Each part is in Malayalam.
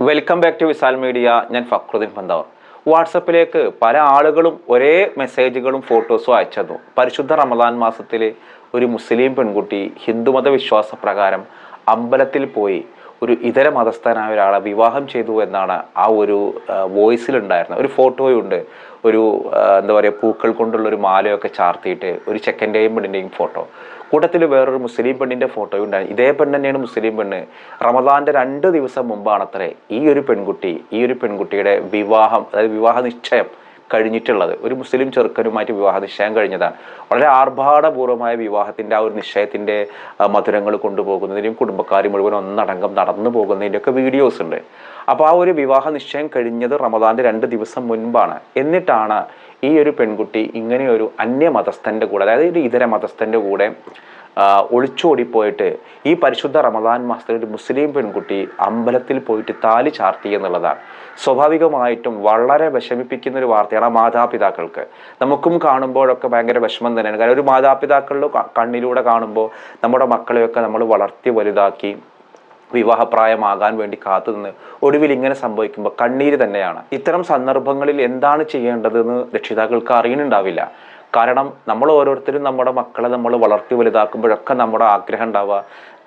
Welcome back to Vishal media ഞാൻ ഫക്രുദ്ദീൻ പന്തവർ. വാട്സപ്പിലേക്ക് പല ആളുകളും ഒരേ മെസ്സേജുകളും ഫോട്ടോസും അയച്ചു പരിശുദ്ധ റമദാൻ മാസത്തിൽ ഒരു മുസ്ലിം പെൺകുട്ടി ഹിന്ദുമത വിശ്വാസ പ്രകാരം അമ്പലത്തിൽ പോയി ഒരു ഇതര മതസ്ഥനായ ഒരാളെ വിവാഹം ചെയ്തു എന്നാണ് ആ ഒരു വോയിസിലുണ്ടായിരുന്നത് ഒരു ഫോട്ടോയുണ്ട് ഒരു എന്താ പറയുക പൂക്കൾ കൊണ്ടുള്ള ഒരു മാലയൊക്കെ ചാർത്തിയിട്ട് ഒരു ചെക്കന്റെയും പെണ്ണിന്റെയും ഫോട്ടോ കൂട്ടത്തിൽ വേറൊരു മുസ്ലിം പെണ്ണിന്റെ ഫോട്ടോയും ഉണ്ടായി. ഇതേ പെണ്ണ് തന്നെയാണ് മുസ്ലിം പെണ്ണ്. റമദാന്റെ രണ്ട് ദിവസം മുമ്പാണത്രേ ഈ ഒരു പെൺകുട്ടി ഈ ഒരു പെൺകുട്ടിയുടെ വിവാഹം അതായത് വിവാഹ നിശ്ചയം കഴിഞ്ഞിട്ടുള്ളത്. ഒരു മുസ്ലിം ചെറുക്കനുമായിട്ട് വിവാഹ നിശ്ചയം കഴിഞ്ഞതാണ്. വളരെ ആർഭാടപൂർവമായ വിവാഹത്തിന്റെ ആ ഒരു നിശ്ചയത്തിന്റെ മധുരങ്ങൾ കൊണ്ടുപോകുന്നതിനും കുടുംബക്കാർ മുഴുവൻ ഒന്നടങ്കം നടന്നു പോകുന്നതിന്റെ ഒക്കെ വീഡിയോസ് ഉണ്ട്. അപ്പോൾ ആ ഒരു വിവാഹ നിശ്ചയം കഴിഞ്ഞത് റമദാന്റെ രണ്ട് ദിവസം മുൻപാണ്. എന്നിട്ടാണ് ഈ ഒരു പെൺകുട്ടി ഇങ്ങനെ അന്യ മതസ്ഥന്റെ കൂടെ അതായത് ഒരു ഇതര മതസ്ഥന്റെ കൂടെ ഒളിച്ചോടിപ്പോയിട്ട് ഈ പരിശുദ്ധ റമദാൻ മാസത്തിൽ ഒരു മുസ്ലിം പെൺകുട്ടി അമ്പലത്തിൽ പോയിട്ട് താലി ചാർത്തി എന്നുള്ളതാണ്. സ്വാഭാവികമായിട്ടും വളരെ വിഷമിപ്പിക്കുന്ന ഒരു വാർത്തയാണ് ആ മാതാപിതാക്കൾക്ക്. നമുക്കും കാണുമ്പോഴൊക്കെ ഭയങ്കര വിഷമം തന്നെയാണ്. കാരണം ഒരു മാതാപിതാക്കളുടെ കണ്ണിലൂടെ കാണുമ്പോൾ നമ്മുടെ മക്കളെയൊക്കെ നമ്മൾ വളർത്തി വലുതാക്കി വിവാഹപ്രായമാകാൻ വേണ്ടി കാത്തുനിന്ന് ഒടുവിൽ ഇങ്ങനെ സംഭവിക്കുമ്പോൾ കണ്ണീര് തന്നെയാണ്. ഇത്തരം സന്ദർഭങ്ങളിൽ എന്താണ് ചെയ്യേണ്ടതെന്ന് രക്ഷിതാക്കൾക്ക് അറിയുന്നുണ്ടാവില്ല. കാരണം നമ്മൾ ഓരോരുത്തരും നമ്മുടെ മക്കളെ നമ്മൾ വളർത്തി വലുതാക്കുമ്പോഴൊക്കെ നമ്മുടെ ആഗ്രഹം ഉണ്ടാവുക.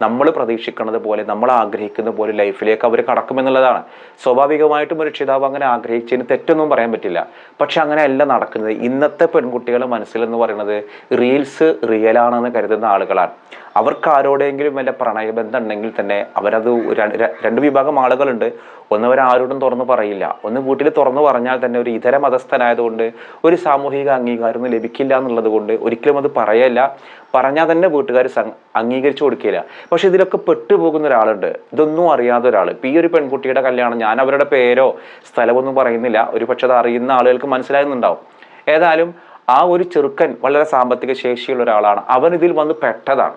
നമ്മൾ പ്രതീക്ഷിക്കുന്നത് പോലെ നമ്മൾ ആഗ്രഹിക്കുന്ന പോലെ ലൈഫിലേക്ക് അവർ കടക്കുമെന്നുള്ളതാണ്. സ്വാഭാവികമായിട്ടും ഒരു രക്ഷിതാവ് അങ്ങനെ ആഗ്രഹിച്ചതിന് തെറ്റൊന്നും പറയാൻ പറ്റില്ല. പക്ഷെ അങ്ങനെയല്ല നടക്കുന്നത്. ഇന്നത്തെ പെൺകുട്ടികളുടെ മനസ്സിലെന്ന് പറയുന്നത് റീൽസ് റിയലാണെന്ന് കരുതുന്ന ആളുകളാണ്. അവർക്ക് ആരോടെങ്കിലും വല്ല പ്രണയബന്ധം ഉണ്ടെങ്കിൽ തന്നെ അവരത് രണ്ട് വിഭാഗം ആളുകളുണ്ട്. ഒന്ന് അവർ ആരോടും തുറന്നു പറയില്ല. ഒന്ന് വീട്ടിൽ തുറന്നു പറഞ്ഞാൽ തന്നെ ഒരു ഇതര മതസ്ഥനായതുകൊണ്ട് ഒരു സാമൂഹിക അംഗീകാരം ലഭിക്കില്ല എന്നുള്ളത് കൊണ്ട് ഒരിക്കലും അത് പറയല്ല. പറഞ്ഞാൽ തന്നെ വീട്ടുകാർ അംഗീകരിച്ചു കൊടുക്കില്ല പക്ഷെ ഇതിലൊക്കെ പെട്ടുപോകുന്ന ഒരാളുണ്ട്. ഇതൊന്നും അറിയാത്ത ഒരാൾ ഇപ്പം ഈ ഒരു പെൺകുട്ടിയുടെ കല്യാണം ഞാൻ അവരുടെ പേരോ സ്ഥലമൊന്നും പറയുന്നില്ല. ഒരു പക്ഷെ അത് അറിയുന്ന ആളുകൾക്ക് മനസ്സിലാകുന്നുണ്ടാവും. ഏതായാലും ആ ഒരു ചെറുക്കൻ വളരെ സാമ്പത്തിക ശേഷിയുള്ള ഒരാളാണ്. അവൻ ഇതിൽ വന്ന് പെട്ടതാണ്.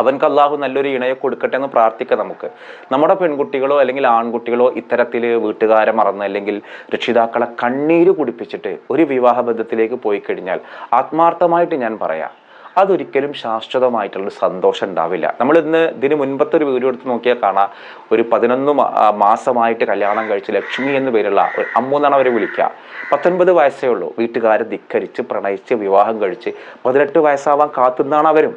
അവൻക്ക് അള്ളാഹു നല്ലൊരു ഇണയെ കൊടുക്കട്ടെ എന്ന് പ്രാർത്ഥിക്കാം നമുക്ക്. നമ്മുടെ പെൺകുട്ടികളോ അല്ലെങ്കിൽ ആൺകുട്ടികളോ ഇത്തരത്തിൽ വീട്ടുകാരെ മറന്ന് അല്ലെങ്കിൽ രക്ഷിതാക്കളെ കണ്ണീര് കുടിപ്പിച്ചിട്ട് ഒരു വിവാഹബന്ധത്തിലേക്ക് പോയി കഴിഞ്ഞാൽ ആത്മാർത്ഥമായിട്ട് ഞാൻ പറയാം. അതൊരിക്കലും ശാശ്വതമായിട്ടുള്ള സന്തോഷം ഉണ്ടാവില്ല. നമ്മൾ ഇന്ന് ഇതിന് മുൻപത്തെ ഒരു വീഡിയോ എടുത്ത് നോക്കിയാൽ കാണാം. ഒരു പതിനൊന്ന് മാസമായിട്ട് കല്യാണം കഴിച്ച് ലക്ഷ്മി എന്ന് പേരുള്ള ഒരു അമ്മൂന്നാണ് അവരെ വിളിക്കുക. പത്തൊൻപത് വയസ്സേ ഉള്ളൂ. വീട്ടുകാരെ ധിക്കരിച്ച് പ്രണയിച്ച് വിവാഹം കഴിച്ച് പതിനെട്ട് വയസ്സാവാൻ കാത്തുന്നാണ് അവരും.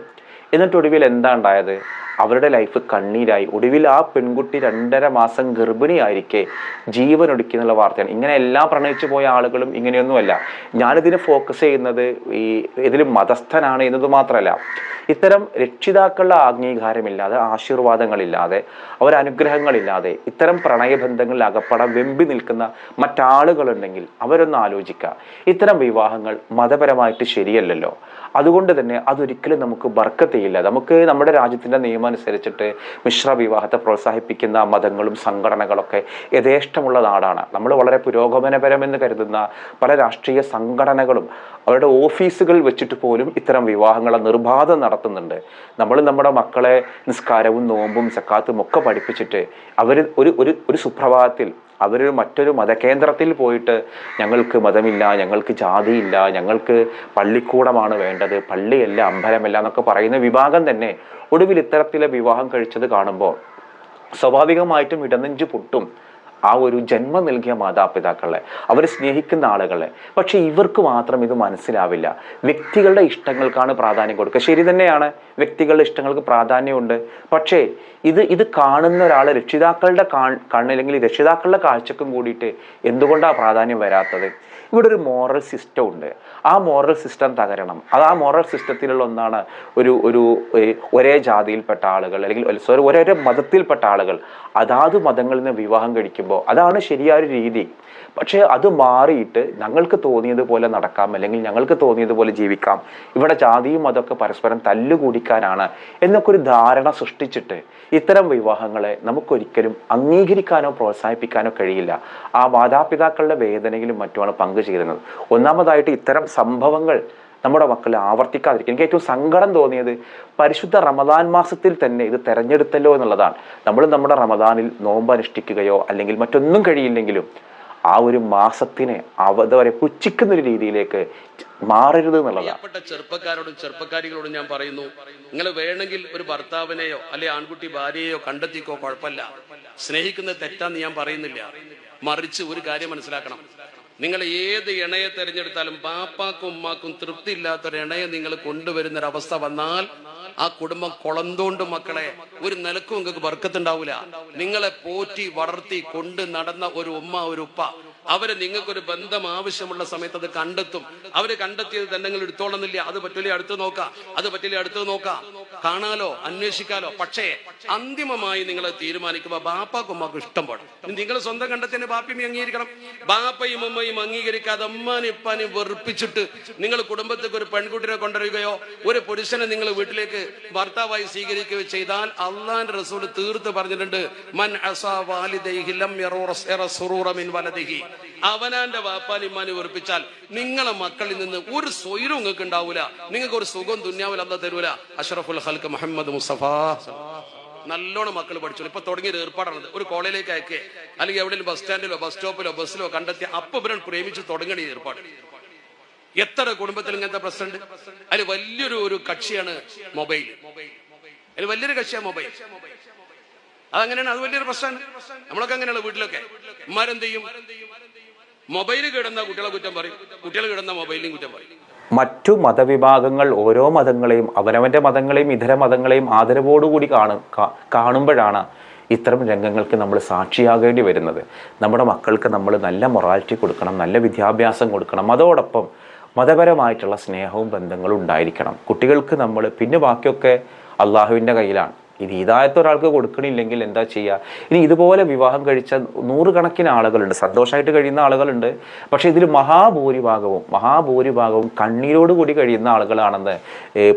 എന്നിട്ട് ഒടുവിൽ എന്താ ഉണ്ടായത്? അവരുടെ ലൈഫ് കണ്ണീരായി. ഒടുവിൽ ആ പെൺകുട്ടി രണ്ടര മാസം ഗർഭിണിയായിരിക്കെ ജീവൻ ഒടുക്കിന്നുള്ള വാർത്തയാണ്. ഇങ്ങനെ എല്ലാം പ്രണയിച്ചു പോയ ആളുകളും ഇങ്ങനെയൊന്നുമല്ല. ഞാനിതിന് ഫോക്കസ് ചെയ്യുന്നത് ഈ ഇതിൽ മതസ്ഥനാണ് എന്നത് മാത്രമല്ല. ഇത്തരം രക്ഷിതാക്കളുടെ അംഗീകാരമില്ലാതെ ആശീർവാദങ്ങളില്ലാതെ അവരനുഗ്രഹങ്ങളില്ലാതെ ഇത്തരം പ്രണയബന്ധങ്ങളിൽ അകപ്പെടാൻ വെമ്പി നിൽക്കുന്ന മറ്റാളുകളുണ്ടെങ്കിൽ അവരൊന്ന് ആലോചിക്കുക ഇത്തരം വിവാഹങ്ങൾ മതപരമായിട്ട് ശരിയല്ലല്ലോ. അതുകൊണ്ട് തന്നെ അതൊരിക്കലും നമുക്ക് ബർക്കത്തിയില്ല നമുക്ക് നമ്മുടെ രാജ്യത്തിന്റെ നിയമം അനുസരിച്ചിട്ട് മിശ്ര വിവാഹത്തെ പ്രോത്സാഹിപ്പിക്കുന്ന മതങ്ങളും സംഘടനകളൊക്കെ യഥേഷ്ടമുള്ള നാടാണ്. നമ്മൾ വളരെ പുരോഗമനപരമെന്ന് കരുതുന്ന പല രാഷ്ട്രീയ സംഘടനകളും അവരുടെ ഓഫീസുകൾ വെച്ചിട്ട് പോലും ഇത്തരം വിവാഹങ്ങളെ നിർബാധം നടത്തുന്നുണ്ട്. നമ്മൾ നമ്മുടെ മക്കളെ നിസ്കാരവും നോമ്പും സക്കാത്തും ഒക്കെ പഠിപ്പിച്ചിട്ട് അവർ ഒരു ഒരു ഒരു സുപ്രഭാതത്തിൽ അവർ മറ്റൊരു മതകേന്ദ്രത്തിൽ പോയിട്ട് ഞങ്ങൾക്ക് മതമില്ല ഞങ്ങൾക്ക് ജാതിയില്ല ഞങ്ങൾക്ക് പള്ളിക്കൂടമാണ് വേണ്ടത് പള്ളിയല്ല അമ്പലമല്ല എന്നൊക്കെ പറയുന്ന വിഭാഗം തന്നെ ഒടുവിൽ ഇത്തരത്തിലെ വിവാഹം കഴിച്ചത് കാണുമ്പോൾ സ്വാഭാവികമായിട്ടും ഇടനെഞ്ചു പൊട്ടും ആ ഒരു ജന്മം നൽകിയ മാതാപിതാക്കളെ അവർ സ്നേഹിക്കുന്ന ആളുകളെ. പക്ഷെ ഇവർക്ക് മാത്രം ഇത് മനസ്സിലാവില്ല. വ്യക്തികളുടെ ഇഷ്ടങ്ങൾക്കാണ് പ്രാധാന്യം കൊടുക്കുക. ശരി തന്നെയാണ്. വ്യക്തികളുടെ ഇഷ്ടങ്ങൾക്ക് പ്രാധാന്യമുണ്ട്. പക്ഷേ ഇത് ഇത് കാണുന്ന ഒരാൾ രക്ഷിതാക്കളുടെ കണ്ണില്ലെങ്കിൽ രക്ഷിതാക്കളുടെ കാഴ്ചക്കും കൂടിയിട്ട് എന്തുകൊണ്ടാണ് പ്രാധാന്യം വരാത്തത്? ഇവിടെ ഒരു മോറൽ സിസ്റ്റം ഉണ്ട്. ആ മോറൽ സിസ്റ്റം തകരണം. അത് ആ മോറൽ സിസ്റ്റത്തിലുള്ള ഒന്നാണ് ഒരു ഒരു ഒരേ ജാതിയിൽപ്പെട്ട ആളുകൾ അല്ലെങ്കിൽ സോറി ഒരേ മതത്തിൽപ്പെട്ട ആളുകൾ. അതാത് മതങ്ങളിൽ നിന്ന് വിവാഹം കഴിക്കുമ്പോൾ അതാണ് ശരിയായ രീതി. പക്ഷേ അത് മാറിയിട്ട് ഞങ്ങൾക്ക് തോന്നിയതുപോലെ നടക്കാം അല്ലെങ്കിൽ ഞങ്ങൾക്ക് തോന്നിയതുപോലെ ജീവിക്കാം. ഇവിടെ ജാതിയും അതൊക്കെ പരസ്പരം തല്ലുകൂടിക്കാനാണ് എന്നൊക്കെ ഒരു ധാരണ സൃഷ്ടിച്ചിട്ട് ഇത്തരം വിവാഹങ്ങളെ നമുക്കൊരിക്കലും അംഗീകരിക്കാനോ പ്രോത്സാഹിപ്പിക്കാനോ കഴിയില്ല. ആ മാതാപിതാക്കളുടെ വേദനയിലും മറ്റുമാണ് പങ്കുചേരുന്നത് ഒന്നാമതായിട്ട് ഇത്തരം സംഭവങ്ങൾ നമ്മുടെ മക്കൾ ആവർത്തിക്കാതിരിക്കും. എനിക്ക് ഏറ്റവും സങ്കടം തോന്നിയത് പരിശുദ്ധ റമദാൻ മാസത്തിൽ തന്നെ ഇത് തെരഞ്ഞെടുത്തല്ലോ എന്നുള്ളതാണ്. നമ്മൾ നമ്മുടെ റമദാനിൽ നോമ്പ് അനുഷ്ഠിക്കുകയോ അല്ലെങ്കിൽ മറ്റൊന്നും കഴിയില്ലെങ്കിലും ആ ഒരു മാസത്തിനെ അവത വരെ പുച്ഛിക്കുന്ന ഒരു രീതിയിലേക്ക് മാറരുത് എന്നുള്ളതാണ്. ചെറുപ്പക്കാരോടും ചെറുപ്പക്കാരികളോടും ഞാൻ പറയുന്നു നിങ്ങൾ വേണമെങ്കിൽ ഒരു ഭർത്താവിനെയോ അല്ലെ ആൺകുട്ടി ഭാര്യയെയോ കണ്ടെത്തിക്കോ കുഴപ്പമില്ല. സ്നേഹിക്കുന്നത് തെറ്റാന്ന് ഞാൻ പറയുന്നില്ല. മറിച്ച് ഒരു കാര്യം മനസ്സിലാക്കണം. നിങ്ങൾ ഏത് ഇണയെ തിരഞ്ഞെടുത്താലും പാപ്പാക്കും ഉമ്മാക്കും തൃപ്തി ഇല്ലാത്തൊരു ഇണയെ നിങ്ങൾ കൊണ്ടുവരുന്ന ഒരു അവസ്ഥ വന്നാൽ ആ കുടുംബം കൊളന്തോണ്ട് മക്കളെ ഒരു നിലക്കും നിങ്ങൾക്ക് വർക്കത്തുണ്ടാവൂല നിങ്ങളെ പോറ്റി വളർത്തി കൊണ്ട് നടന്ന ഒരു ഉമ്മ ഒരു ഉപ്പ അവരെ നിങ്ങൾക്കൊരു ബന്ധം ആവശ്യമുള്ള സമയത്ത് അത് കണ്ടെത്തും. അവർ കണ്ടെത്തിയത് തന്നെ നിങ്ങൾ എടുത്തോളന്നില്ല. അത് പറ്റില്ല അടുത്ത് നോക്കാം. അത് പറ്റില്ല അടുത്ത് നോക്കാം. കാണാലോ അന്വേഷിക്കാലോ. പക്ഷേ അന്തിമമായി നിങ്ങൾ തീരുമാനിക്കുമ്പോൾ ബാപ്പാക്കും ഉമ്മാക്കും ഇഷ്ടം പോലെ. നിങ്ങൾ സ്വന്തം കണ്ടെത്തിന് ബാപ്പയും അംഗീകരിക്കണം. ബാപ്പയും ഉമ്മയും അംഗീകരിക്കാതെ അമ്മാനും ഇപ്പാനും വെറുപ്പിച്ചിട്ട് നിങ്ങൾ കുടുംബത്തേക്ക് ഒരു പെൺകുട്ടിനെ കൊണ്ടുവരികയോ ഒരു പുരുഷനെ നിങ്ങൾ വീട്ടിലേക്ക് ഭർത്താവായി സ്വീകരിക്കുകയോ ചെയ്താൽ അള്ളാന്റെ റസൂൽ തീർത്ത് പറഞ്ഞിട്ടുണ്ട് മൻ അസാ വാലിദൈഹി ലം മിൻ വലദിഹി. അവനാന്റെ വാപ്പാനിമാനെ ഉറപ്പിച്ചാൽ നിങ്ങളെ മക്കളിൽ നിന്ന് ഒരു സ്വൈരം നിങ്ങൾക്ക് ഉണ്ടാവൂല. നിങ്ങൾക്ക് ഒരു സുഖം തുന്നാവില്ല അല്ല തരൂല. അഷറഫുൽ ഹൽക്ക് മുഹമ്മദ് മുസഫ നല്ലോണം മക്കൾ പഠിച്ചു ഇപ്പൊ തുടങ്ങിയ ഏർപ്പാടാണത്. ഒരു കോളേജിലേക്ക് അയക്കേ. അല്ലെങ്കിൽ എവിടെയെങ്കിലും ബസ് സ്റ്റാൻഡിലോ ബസ് സ്റ്റോപ്പിലോ ബസ്സിലോ കണ്ടെത്തി അപ്പൊ ഇവരൻ പ്രേമിച്ച് തുടങ്ങണ ഏർപ്പാട്. എത്ര കുടുംബത്തിൽ ഇങ്ങനത്തെ പ്രശ്നമുണ്ട്? അതിൽ വലിയൊരു ഒരു കക്ഷിയാണ് മൊബൈൽ. അതിൽ വലിയൊരു കക്ഷിയാണ് മൊബൈൽ. അതങ്ങനെയാണ്? അത് വലിയൊരു പ്രശ്നമാണ്. നമ്മളൊക്കെ അങ്ങനെയുള്ള വീട്ടിലൊക്കെ? ഉമ്മാരെന്ത് ചെയ്യും? മൊബൈൽ കിടന്ന കുട്ടികളെ കുറ്റം പറയും. കുട്ടികൾ കിടന്ന മൊബൈലിനും കുറ്റം പറയും. മറ്റു മതവിഭാഗങ്ങൾ ഓരോ മതങ്ങളെയും അവനവന്റെ മതങ്ങളെയും ഇതര മതങ്ങളെയും ആദരവോടുകൂടി കാണും കാണുമ്പോഴാണ് ഇത്തരം രംഗങ്ങൾക്ക് നമ്മൾ സാക്ഷിയാകേണ്ടി വരുന്നത്. നമ്മുടെ മക്കൾക്ക് നമ്മൾ നല്ല മൊറാലിറ്റി കൊടുക്കണം നല്ല വിദ്യാഭ്യാസം കൊടുക്കണം. അതോടൊപ്പം മതപരമായിട്ടുള്ള സ്നേഹവും ബന്ധങ്ങളും ഉണ്ടായിരിക്കണം. കുട്ടികൾക്ക് നമ്മൾ പിന്നെ ബാക്കിയൊക്കെ അള്ളാഹുവിന്റെ കയ്യിലാണ്. ഇത് ഹിദായത്ത് ഒരാൾക്ക് കൊടുക്കണില്ലെങ്കിൽ എന്താ ചെയ്യുക ഇനി ഇതുപോലെ വിവാഹം കഴിച്ച നൂറുകണക്കിന് ആളുകളുണ്ട്. സന്തോഷമായിട്ട് കഴിയുന്ന ആളുകളുണ്ട്. പക്ഷേ ഇതിൽ മഹാഭൂരിഭാഗവും മഹാഭൂരിഭാഗവും കണ്ണീരോട് കൂടി കഴിയുന്ന ആളുകളാണെന്ന്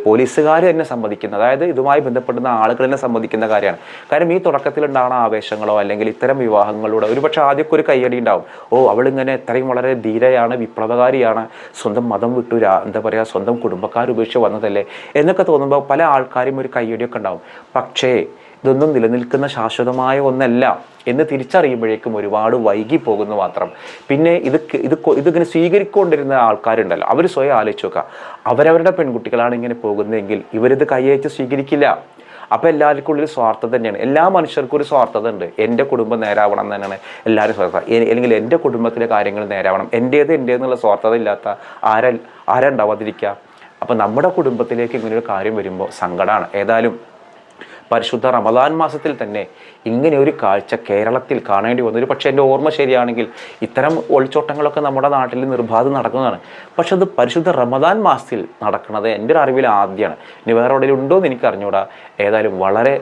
പോലീസുകാർ തന്നെ സമ്മതിക്കുന്നത്. അതായത് ഇതുമായി ബന്ധപ്പെടുന്ന ആളുകൾ തന്നെ സമ്മതിക്കുന്ന കാര്യമാണ്. കാരണം ഈ തുടക്കത്തിലുണ്ടാകുന്ന ആവേശങ്ങളോ അല്ലെങ്കിൽ ഇത്തരം വിവാഹങ്ങളിലൂടെ ഒരുപക്ഷെ ആദ്യമൊക്കെ ഒരു കയ്യടി ഉണ്ടാവും. ഓ അവളിങ്ങനെ ഇത്രയും വളരെ ധീരയാണ് വിപ്ലവകാരിയാണ് സ്വന്തം മതം വിട്ടു എന്താ പറയുക സ്വന്തം കുടുംബക്കാർ ഉപേക്ഷിച്ച് വന്നതല്ലേ എന്നൊക്കെ തോന്നുമ്പോൾ പല ആൾക്കാരും ഒരു കയ്യടിയൊക്കെ ഉണ്ടാവും. പക്ഷേ ഇതൊന്നും നിലനിൽക്കുന്ന ശാശ്വതമായ ഒന്നല്ല എന്ന് തിരിച്ചറിയുമ്പോഴേക്കും ഒരുപാട് വൈകി പോകുന്നു മാത്രം. പിന്നെ ഇത് ഇത് ഇതിങ്ങനെ സ്വീകരിക്കൊണ്ടിരുന്ന ആൾക്കാരുണ്ടല്ലോ. അവർ സ്വയം ആലോചിച്ച് നോക്കുക. അവരവരുടെ പെൺകുട്ടികളാണ് ഇങ്ങനെ പോകുന്നതെങ്കിൽ ഇവരിത് കൈയച്ച് സ്വീകരിക്കില്ല. അപ്പോൾ എല്ലാവർക്കും ഉള്ളിൽ സ്വാർത്ഥത തന്നെയാണ്. എല്ലാ മനുഷ്യർക്കും ഒരു സ്വാർത്ഥത ഉണ്ട്. എന്റെ കുടുംബം നേരാവണം തന്നെയാണ് എല്ലാവരും സ്വാർത്ഥ അല്ലെങ്കിൽ എന്റെ കുടുംബത്തിലെ കാര്യങ്ങൾ നേരാവണം. എന്റേത് എന്റേതെന്നുള്ള സ്വാർത്ഥത ഇല്ലാത്ത ആരാ ആരാ ഉണ്ടാവാതിരിക്കുക? അപ്പോൾ നമ്മുടെ കുടുംബത്തിലേക്ക് ഇങ്ങനെ ഒരു കാര്യം വരുമ്പോൾ സങ്കടമാണ് ഏതായാലും പരിശുദ്ധ റമദാൻ മാസത്തിൽ തന്നെ ഇങ്ങനെ ഒരു കാഴ്ച കേരളത്തിൽ കാണേണ്ടി വന്നു. ഒരു പക്ഷേ എന്റെ ഓർമ്മ ശരിയാണെങ്കിൽ ഇത്തരം ഒളിച്ചോട്ടങ്ങളൊക്കെ നമ്മുടെ നാട്ടിൽ നിർബാധം നടക്കുന്നതാണ്. പക്ഷെ അത് പരിശുദ്ധ റമദാൻ മാസത്തിൽ നടക്കുന്നത് എന്റെ ഒരു അറിവിൽ ആദ്യമാണ്. ഇനി വേറെ എവിടെയും ഉണ്ടോ എന്ന് എനിക്ക് അറിഞ്ഞൂടാ ഏതായാലും വളരെ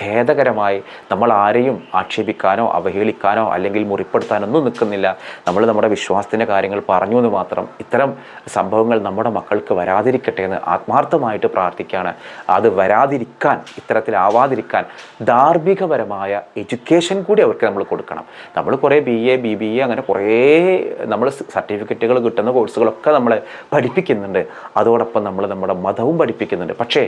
ഖേദകരമായി നമ്മൾ ആരെയും ആക്ഷേപിക്കാനോ അവഹേളിക്കാനോ അല്ലെങ്കിൽ മുറിപ്പെടുത്താനോ ഒന്നും നിൽക്കുന്നില്ല. നമ്മൾ നമ്മുടെ വിശ്വാസത്തിന്റെ കാര്യങ്ങൾ പറഞ്ഞു എന്ന് മാത്രം ഇത്തരം സംഭവങ്ങൾ നമ്മുടെ മക്കൾക്ക് വരാതിരിക്കട്ടെ എന്ന് ആത്മാർത്ഥമായിട്ട് പ്രാർത്ഥിക്കുകയാണ്. അത് വരാതിരിക്കാൻ ഇത്തരത്തിലാവാതിരിക്കാൻ ധാർമ്മികപരമായ എഡ്യൂക്കേഷൻ കൂടി അവർക്ക് നമ്മൾ കൊടുക്കണം. നമ്മൾ കുറേ B A B B A അങ്ങനെ കുറേ നമ്മൾ സർട്ടിഫിക്കറ്റുകൾ കിട്ടുന്ന കോഴ്സുകളൊക്കെ നമ്മൾ പഠിപ്പിക്കുന്നുണ്ട്. അതോടൊപ്പം നമ്മൾ നമ്മുടെ മതവും പഠിപ്പിക്കുന്നുണ്ട്. പക്ഷേ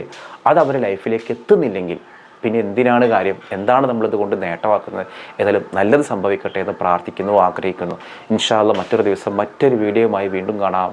അത് അവരുടെ ലൈഫിലേക്ക് എത്തുന്നില്ലെങ്കിൽ പിന്നെ എന്തിനാണ് കാര്യം? എന്താണ് നമ്മളിത് കൊണ്ട് നേട്ടമാക്കുന്നത്? ഏതായാലും നല്ലത് സംഭവിക്കട്ടെ എന്ന് പ്രാർത്ഥിക്കുന്നു ആഗ്രഹിക്കുന്നു. ഇൻഷാല്ല മറ്റൊരു ദിവസം മറ്റൊരു വീഡിയോയുമായി വീണ്ടും കാണാം.